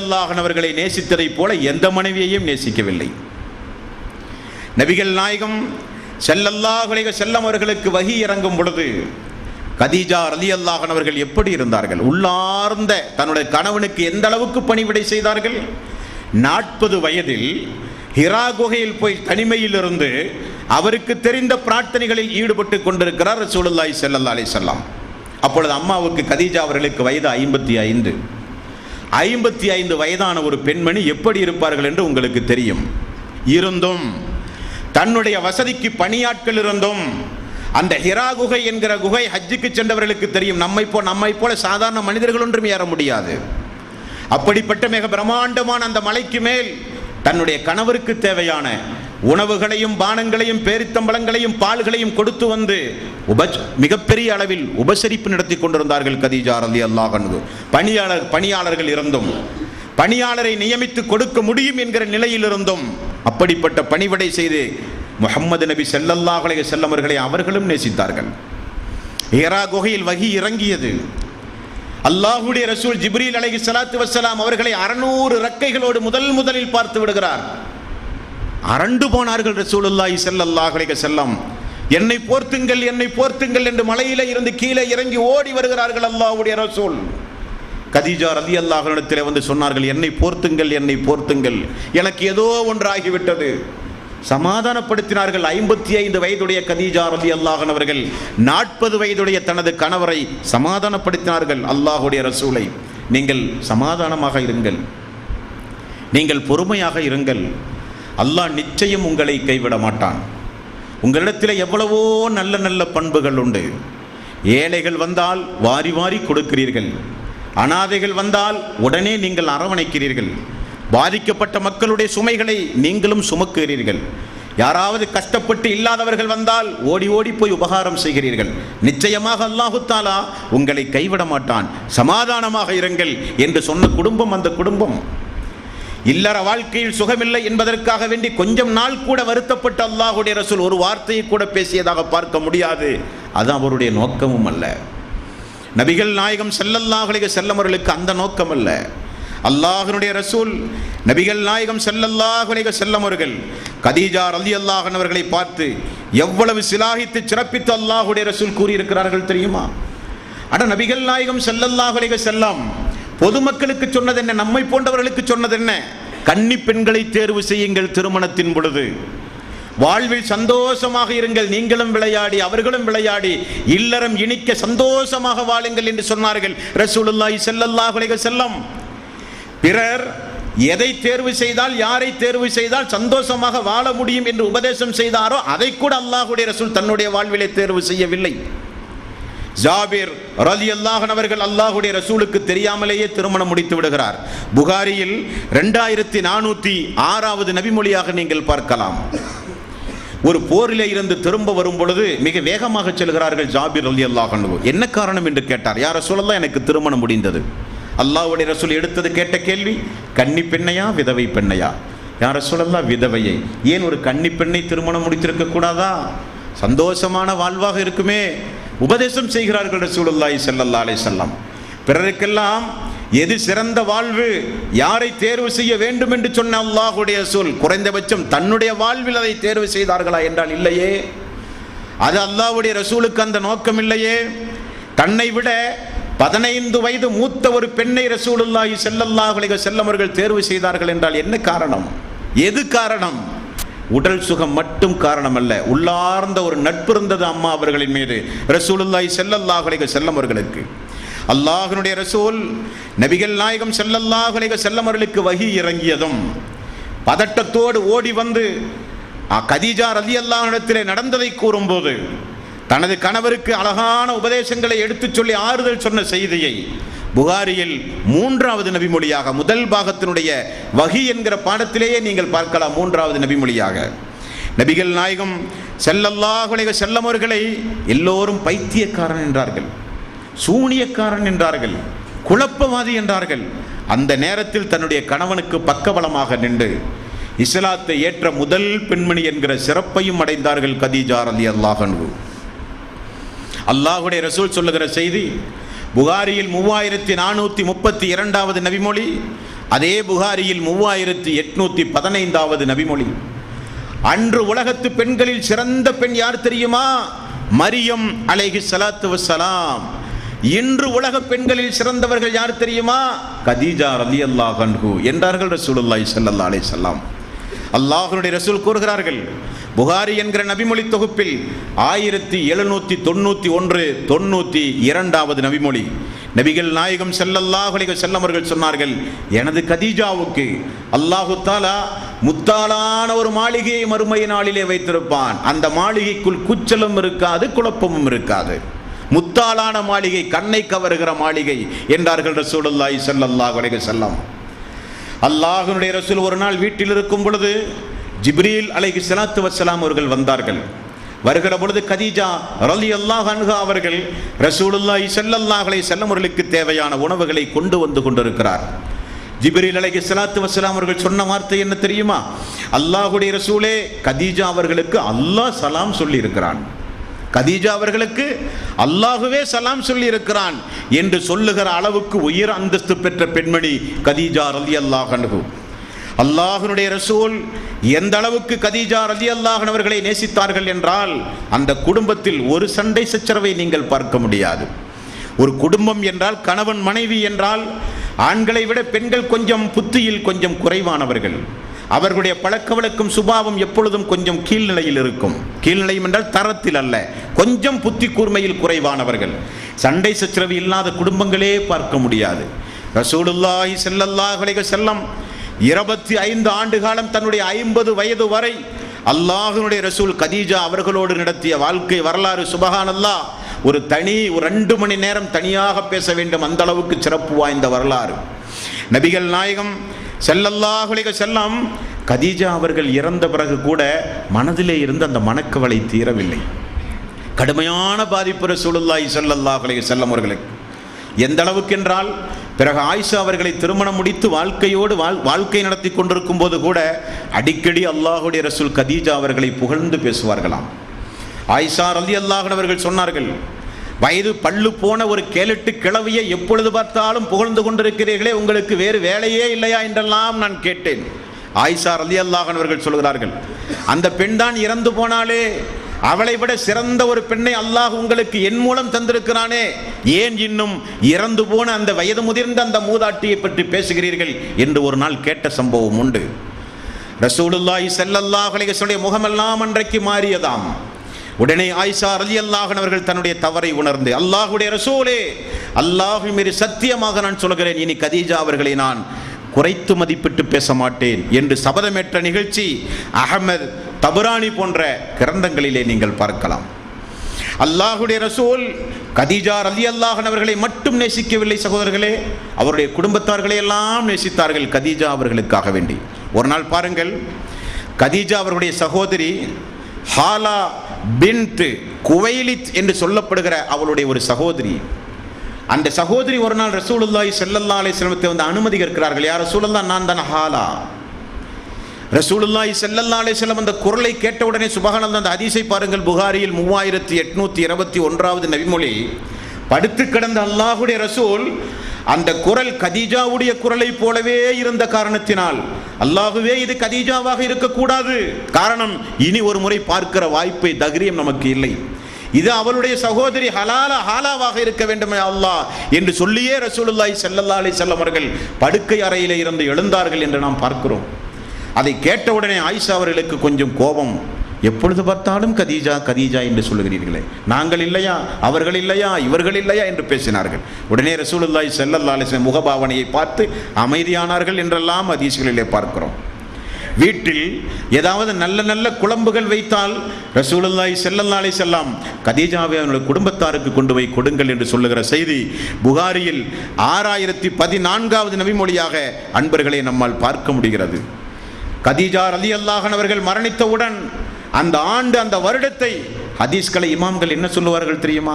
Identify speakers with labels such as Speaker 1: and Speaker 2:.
Speaker 1: அல்லாஹனவர்களை நேசித்ததைப் போல எந்த மனைவியையும் நேசிக்கவில்லை. நபிகள் நாயகம் செல்லல்லாஹுலைக செல்லம் அவர்களுக்கு வகி இறங்கும் பொழுது கதீஜா அலி அல்லாஹன் அவர்கள் எப்படி இருந்தார்கள்? உள்ளார்ந்த தன்னுடைய கணவனுக்கு எந்த அளவுக்கு பணிவிடை செய்தார்கள்? நாற்பது வயதில் ஹிரா குகையில் போய் தனிமையில் இருந்து அவருக்கு தெரிந்த பிரார்த்தனைகளில் ஈடுபட்டு கொண்டிருக்கிறார் ரசூலுல்லாஹி செல்லல்லா அலி செல்லாம் அப்பொழுது அம்மாவுக்கு கதீஜா அவர்களுக்கு வயது ஐம்பத்தி ஐந்து. ஐம்பத்தி ஐந்து வயதான ஒரு பெண்மணி எப்படி இருப்பார்கள் என்று உங்களுக்கு தெரியும். இருந்தும் தன்னுடைய வசதிக்கு பணியாட்கள் இருந்தும் அந்த ஹிரா குகை என்கிற குகை ஹஜ்ஜுக்கு சென்றவர்களுக்கு தெரியும். நம்மை போ நம்மை போல சாதாரண மனிதர்கள் ஒன்றும் ஏற முடியாது. அப்படிப்பட்ட மிக பிரம்மாண்டமான அந்த மலைக்கு மேல் தன்னுடைய கணவருக்கு தேவையான உணவுகளையும் பானங்களையும் பேரித்தம்பளங்களையும் பால்களையும் கொடுத்து வந்து உப மிகப்பெரிய அளவில் உபசரிப்பு நடத்தி கொண்டிருந்தார்கள் கதீஜா ரலி அல்லாஹ் பணியாளர் பணியாளர்கள் இருந்தும் பணியாளரை நியமித்து கொடுக்க முடியும் என்கிற நிலையில் இருந்தும் அப்படிப்பட்ட பணிவிடை செய்து முகம்மது நபி ஸல்லல்லாஹு செல்லமர்களை அவர்களும் நேசித்தார்கள். ஏரா குகையில் வகி இறங்கியது. அல்லாஹுடைய ரசூல் ஜிப்ரீல் அலைஹி சலாத்து வசலாம் அவர்களை அறநூறு ரக்கைகளோடு முதல் முதலில் பார்த்து விடுகிறார். அரண்டு போனார்கள் ரசூலுல்லாஹி ஸல்லல்லாஹு அலைஹி செல்லம் என்னை போர்த்துங்கள் என்னை போர்த்துங்கள் என்று மலையில இருந்து கீழே இறங்கி ஓடி வருகிறார்கள் அல்லாவுடைய ரசூல். கதீஜா ரதி அல்லாஹனிடத்தில் வந்து சொன்னார்கள் என்னை போர்த்துங்கள் என்னை போர்த்துங்கள். எனக்கு ஏதோ ஒன்று ஆகிவிட்டது சமாதானப்படுத்தினார்கள் ஐம்பத்தி ஐந்து வயதுடைய கதீஜா ரதி அல்லாஹன் அவர்கள். நாற்பது வயதுடைய தனது கணவரை சமாதானப்படுத்தினார்கள் அல்லாஹுடைய ரசூலை. நீங்கள் சமாதானமாக இருங்கள். நீங்கள் பொறுமையாக இருங்கள். அல்லாஹ் நிச்சயம் உங்களை கைவிட மாட்டான். உங்களிடத்தில் எவ்வளவோ நல்ல நல்ல பண்புகள் உண்டு. ஏழைகள் வந்தால் வாரி வாரி கொடுக்கிறீர்கள். அனாதைகள் வந்தால் உடனே நீங்கள் அரவணைக்கிறீர்கள். பாதிக்கப்பட்ட மக்களுடைய சுமைகளை நீங்களும் சுமக்கிறீர்கள் யாராவது கஷ்டப்பட்டு இல்லாதவர்கள் வந்தால் ஓடி ஓடி போய் உபகாரம் செய்கிறீர்கள். நிச்சயமாக அல்லாஹுத்தாலா உங்களை கைவிட மாட்டான். சமாதானமாக இருங்கள் என்று சொன்ன குடும்பம் அந்த குடும்பம். இல்லற வாழ்க்கையில் சுகமில்லை என்பதற்காக வேண்டி கொஞ்சம் நாள் கூட வருத்தப்பட்ட அல்லாஹுடைய ரசூல் ஒரு வார்த்தையை கூட பேசியதாக பார்க்க முடியாது. அது அவருடைய நோக்கமும் அல்ல. நபிகள் நாயகம் செல்லல்லாஹுடைய செல்லமர்களுக்கு அந்த நோக்கம் அல்ல. அல்லாஹனுடைய ரசூல் நபிகள் நாயகம் செல்லல்லாஹுடைய செல்லமர்கள் கதீஜா ரலி அல்லாஹன் அவர்களை பார்த்து எவ்வளவு சிலாகித்து சிறப்பித்து அல்லாஹுடைய ரசூல் கூறியிருக்கிறார்கள் தெரியுமா? அட நபிகள் நாயகம் செல்லல்லாஹுடைய செல்லம் பொதுமக்களுக்கு சொன்னது என்ன நம்மை போன்றவர்களுக்கு சொன்னது என்ன கன்னி பெண்களை தேர்வு செய்யுங்கள் திருமணத்தின் பொழுது. வாழ்வில் சந்தோஷமாக இருங்கள். நீங்களும் விளையாடி அவர்களும் விளையாடி இல்லறம் இனிக்க சந்தோஷமாக வாழுங்கள் என்று சொன்னார்கள். ரசூலுல்லாஹி ஸல்லல்லாஹு செல்லம் பிறர் எதை தேர்வு செய்தால் யாரை தேர்வு செய்தால் சந்தோஷமாக வாழ முடியும் என்று உபதேசம் செய்தாரோ அதை கூட அல்லாஹுடைய ரசூல் தன்னுடைய வாழ்விலே தேர்வு செய்யவில்லை. ஜாபிர் ரலி அல்லாஹன் அவர்கள் அல்லாஹுடைய ரசூலுக்கு தெரியாமலேயே திருமணம் முடித்து விடுகிறார். புகாரியில் ரெண்டாயிரத்தி நானூற்றி ஆறாவது நபிமொழியாக நீங்கள் பார்க்கலாம். ஒரு போரிலே இருந்து திரும்ப வரும் பொழுது மிக வேகமாக செல்கிறார்கள் ஜாபிர் அலி அல்லாஹன் என்ன காரணம் என்று கேட்டார். யார சொல்லலாம் எனக்கு திருமணம் முடிந்தது. அல்லாஹ்வுடைய ரசூல் எடுத்தது கேட்ட கேள்வி கன்னி பெண்ணையா விதவை பெண்ணையா? யார சொல்லலாம் விதவையை. ஏன் ஒரு கன்னி பெண்ணை திருமணம் முடித்திருக்க கூடாதா? சந்தோஷமான வாழ்வாக இருக்குமே. உபதேசம் செய்கிறார்கள் ரசூலுல்லாஹி செல்லல்லா அலை செல்லம் பிறருக்கெல்லாம் எது சிறந்த வாழ்வு யாரை தேர்வு செய்ய வேண்டும் என்று சொன்ன அல்லாஹுடைய சொல் குறைந்தபட்சம் தன்னுடைய வாழ்வில் அதை தேர்வு செய்தார்களா என்றால் இல்லையே. அது அல்லாஹுடைய ரசூலுக்கு அந்த நோக்கம் இல்லையே. தன்னை விட பதினைந்து வயது மூத்த ஒரு பெண்ணை ரசூலுல்லாஹி செல்லல்லாஹுலிக செல்லமர்கள் தேர்வு செய்தார்கள் என்றால் என்ன காரணம்? எது காரணம்? உடல் சுகம் மட்டும் காரணம் அல்ல உள்ளார்ந்த ஒரு நட்பு இருந்தது அம்மா அவர்களின் மீது. ரசூலுல்லாய் ஸல்லல்லாஹு அலைஹி வஸல்லம் அவர்களுக்கு. ரசூல் நபிகள் நாயகம் ஸல்லல்லாஹு அலைஹி வஸல்லம் அவர்களுக்கு இறங்கியதும் பதட்டத்தோடு ஓடி வந்து அ, கதீஜா ரலியல்லாஹு இடத்திலே நடந்ததை கூறும்போது தனது கணவருக்கு அழகான உபதேசங்களை எடுத்துச் சொல்லி ஆறுதல் சொன்ன செய்தியை புகாரியில் மூன்றாவது நபிமொழியாக முதல் பாகத்தினுடைய வகி என்கிற பாடத்திலேயே நீங்கள் பார்க்கலாம் மூன்றாவது நபிமொழியாக. நபிகள் நாயகம் செல்லல்லாஹுலைக செல்லமவர்களை எல்லோரும் பைத்தியக்காரன் என்றார்கள் சூனியக்காரன் என்றார்கள் குழப்பவாதி என்றார்கள். அந்த நேரத்தில் தன்னுடைய கணவனுக்கு பக்கபலமாக நின்று இஸ்லாத்தை ஏற்ற முதல் பெண்மணி என்கிற சிறப்பையும் அடைந்தார்கள் கதீஜார் அலி அல்லாஹன்வு அல்லாஹுடைய ரசூல் சொல்லுகிற செய்தி புகாரியில் மூவாயிரத்தி நானூற்றி முப்பத்தி இரண்டாவது நபிமொழி அதே புகாரியில் மூவாயிரத்தி எட்நூற்றி பதினைந்தாவது நபிமொழி. அன்று உலகத்து பெண்களில் சிறந்த பெண் யார் தெரியுமா? மரியம் அலைஹி சலாத்து வசலாம் இன்று உலக பெண்களில் சிறந்தவர்கள் யார் தெரியுமா? கதீஜா ரலி அல்லாஹ் என்றார்கள் ரசூலுல்லாய் சல்லா அலை சொல்லாம் அல்லாஹனுடைய ரசூல் கூறுகிறார்கள் புகாரி என்கிற நபிமொழி தொகுப்பில் ஆயிரத்தி எழுநூற்றி தொண்ணூற்றி ஒன்று தொண்ணூற்றி இரண்டாவது நபிமொழி. நபிகள் நாயகம் ஸல்லல்லாஹு செல்லமர்கள் சொன்னார்கள் எனது கதீஜாவுக்கு அல்லாஹு தாலா முத்தாலான ஒரு மாளிகையை மறுமை நாளிலே வைத்திருப்பான். அந்த மாளிகைக்குள் குச்சலும் இருக்காது குழப்பமும் இருக்காது. முத்தாலான மாளிகை கண்ணை கவருகிற மாளிகை என்றார்கள் ரசூலுல்லாஹி ஸல்லல்லாஹு செல்லம் அல்லாஹனுடைய ரசூல் ஒரு நாள் வீட்டில் இருக்கும் பொழுது ஜிப்ரீல் அலைஹி சலாத்து வஸ்ஸலாம் அவர்கள் வந்தார்கள். வருகிற பொழுது கதீஜா ரலி அல்லாஹ் அன்ஹா அவர்கள் ரசூலுல்லாஹி ஸல்லல்லாஹு அலைஹி வஸல்லம் அவர்களுக்கு தேவையான உணவுகளை கொண்டு வந்து கொண்டிருக்கிறார். ஜிப்ரீல் அலைஹி ஸலாத்து வஸ்ஸலாம் அவர்கள் சொன்ன வார்த்தை என்ன தெரியுமா? அல்லாஹ்வுடைய ரசூலே கதீஜா அவர்களுக்கு அல்லாஹ் சலாம் சொல்லி இருக்கிறான் கதீஜா அவர்களுக்கு அல்லாஹுவே சலாம் சொல்லி இருக்கிறான் என்று சொல்லுகிற அளவுக்கு உயர் அந்தஸ்து பெற்ற பெண்மணி கதீஜா ரலி அல்லாஹனு அல்லாஹனுடைய ரசூல் எந்த அளவுக்கு கதீஜா ரலி அல்லாஹன் அவர்களை நேசித்தார்கள் என்றால் அந்த குடும்பத்தில் ஒரு சண்டை சச்சரவை நீங்கள் பார்க்க முடியாது. ஒரு குடும்பம் என்றால் கணவன் மனைவி என்றால் ஆண்களை விட பெண்கள் கொஞ்சம் புத்தியில் கொஞ்சம் குறைவானவர்கள். அவர்களுடைய பழக்க வழக்கம் சுபாவம் எப்பொழுதும் கொஞ்சம் கீழ்நிலையில் இருக்கும். கீழ்நிலையும் என்றால் தரத்தில் அல்ல. கொஞ்சம் புத்தி கூர்மையில் குறைவானவர்கள். சண்டை சச்சரவு இல்லாத குடும்பங்களே பார்க்க முடியாது. ரசூலுல்லாஹி ஸல்லல்லாஹு செல்லம் இருபத்தி ஐந்து ஆண்டு காலம் தன்னுடைய ஐம்பது வயது வரை அல்லாஹினுடைய ரசூல் கதீஜா அவர்களோடு நடத்திய வாழ்க்கை வரலாறு சுபகானல்லா ஒரு தனி ஒரு ரெண்டு மணி நேரம் தனியாக பேச வேண்டும் அந்த அளவுக்கு சிறப்பு வாய்ந்த வரலாறு. நபிகள் நாயகம் செல்லல்லாஹுலிக செல்லம் கதீஜா அவர்கள் இறந்த பிறகு கூட மனதிலே இருந்து அந்த மனக்கவலை தீரவில்லை. கடுமையான பாதிப்பு ரசூலுல்லாஹி செல்லல்லாஹுலிக செல்லம் அவர்களுக்கு. எந்த அளவுக்கு என்றால் பிறகு ஆயிஷா அவர்களை திருமணம் முடித்து வாழ்க்கையோடு வாழ் வாழ்க்கை நடத்தி கொண்டிருக்கும் போது கூட அடிக்கடி அல்லாஹுடைய ரசூல் கதீஜா அவர்களை புகழ்ந்து பேசுவார்களாம். ஆயிஷா ரலி அல்லாஹன் அவர்கள் சொன்னார்கள் வயது பல்லு போன ஒரு கேளிட்டு கிழவியை எப்பொழுது பார்த்தாலும் புகழ்ந்து கொண்டிருக்கிறீர்களே உங்களுக்கு வேறு வேலையே இல்லையா என்றெல்லாம் நான் கேட்டேன். ஆயிஷா அலி அல்லாஹன் அவர்கள் சொல்கிறார்கள் அந்த பெண் தான் இறந்து போனாலே அவளை விட சிறந்த ஒரு பெண்ணை அல்லாஹ் உங்களுக்கு என் மூலம் தந்திருக்கிறானே ஏன் இன்னும் இறந்து போன அந்த வயது முதிர்ந்த அந்த மூதாட்டியை பற்றி பேசுகிறீர்கள் என்று ஒரு நாள் கேட்ட சம்பவம் உண்டு. ரசூலுல்லாஹி செல்லல்லாஹ் அலைஹி முகமெல்லாம் அன்றைக்கு மாறியதாம். உடனே ஆயிஷா அலி அல்லாஹன் அவர்கள் தன்னுடைய தவறை உணர்ந்து அல்லாஹுடைய ரசூலே அல்லாஹு மீறி சத்தியமாக நான் சொல்கிறேன் இனி கதீஜா அவர்களை நான் குறைத்து மதிப்பிட்டு பேச மாட்டேன் என்று சபதமேற்ற நிகழ்ச்சி அகமது தபுராணி போன்ற கிரந்தங்களிலே நீங்கள் பார்க்கலாம். அல்லாஹுடைய ரசூல் கதீஜா ரலி அல்லாஹன் அவர்களை மட்டும் நேசிக்கவில்லை சகோதரர்களே. அவருடைய குடும்பத்தார்களை எல்லாம் நேசித்தார்கள் கதீஜா அவர்களுக்காக வேண்டி. ஒரு நாள் பாருங்கள் கதீஜா அவருடைய சகோதரி ஹாலா பின்ட்டு குவைலித் என்று சொல்லப்படுகிற அவளுடைய ஒரு சகோதரி. அந்த சகோதரி ஒரு நாள் ரசூலுல்லாய் செல்லல்லா அலைஹி செல்வத்தை வந்து அனுமதி கேட்கிறார்கள். யார் ரசூலல்லா நான் தான் ஹாலா? ரசூலுல்லாய் செல்லல்லா அலைஹி செல்லம் அந்த குரலை கேட்டவுடனே சுபகானந்த அந்த அதிசை பாருங்கள். புகாரியில் மூவாயிரத்தி எட்நூத்தி இருபத்தி ஒன்றாவது நபிமொழி படுத்து கிடந்த அல்லாஹுடைய ரசூல் அந்த குரல் கதீஜாவுடைய குரலை போலவே இருந்த காரணத்தினால் அல்லாஹுவே இது கதீஜாவாக இருக்கக்கூடாது. காரணம் இனி ஒரு முறை பார்க்கிற வாய்ப்பை தகிரியம் நமக்கு இல்லை. இது அவளுடைய சகோதரி ஹலாலா ஹாலாவாக இருக்க வேண்டுமே அல்லாஹ் என்று சொல்லியே ரசூலுல்லாய் செல்லல்லா அலி வஸல்லம் அவர்கள் படுக்கை அறையிலே இருந்து எழுந்தார்கள் என்று நாம் பார்க்கிறோம். அதை கேட்டவுடனே ஆயிஷா அவர்களுக்கு கொஞ்சம் கோபம். எப்பொழுது பார்த்தாலும் கதீஜா கதீஜா என்று சொல்லுகிறீர்களே. நாங்கள் இல்லையா? அவர்கள் இல்லையா? இவர்கள் இல்லையா? என்று பேசினார்கள். உடனே ரசூலுல்லாய் செல்லல்லாலிசன் முகபாவனையை பார்த்து அமைதியானார்கள் என்றெல்லாம் ஹதீஸ்களிலே பார்க்கிறோம். வீட்டில் ஏதாவது நல்ல நல்ல குழம்புகள் வைத்தால் ரசூலுல்லாய் செல்லல்லாலே செல்லாம் கதீஜாவை அவனுடைய குடும்பத்தாருக்கு கொண்டு போய் கொடுங்கள் என்று சொல்லுகிற செய்தி புகாரியில் ஆறாயிரத்தி பதினான்காவது நபிமொழியாக அன்பர்களை நம்மால் பார்க்க முடிகிறது. கதீஜா ரலி அல்லாஹன் அவர்கள் மரணித்தவுடன் அந்த ஆண்டு அந்த வருடத்தை ஹதீஸ்களை இமாம்கள் என்ன சொல்லுவார்கள் தெரியுமா?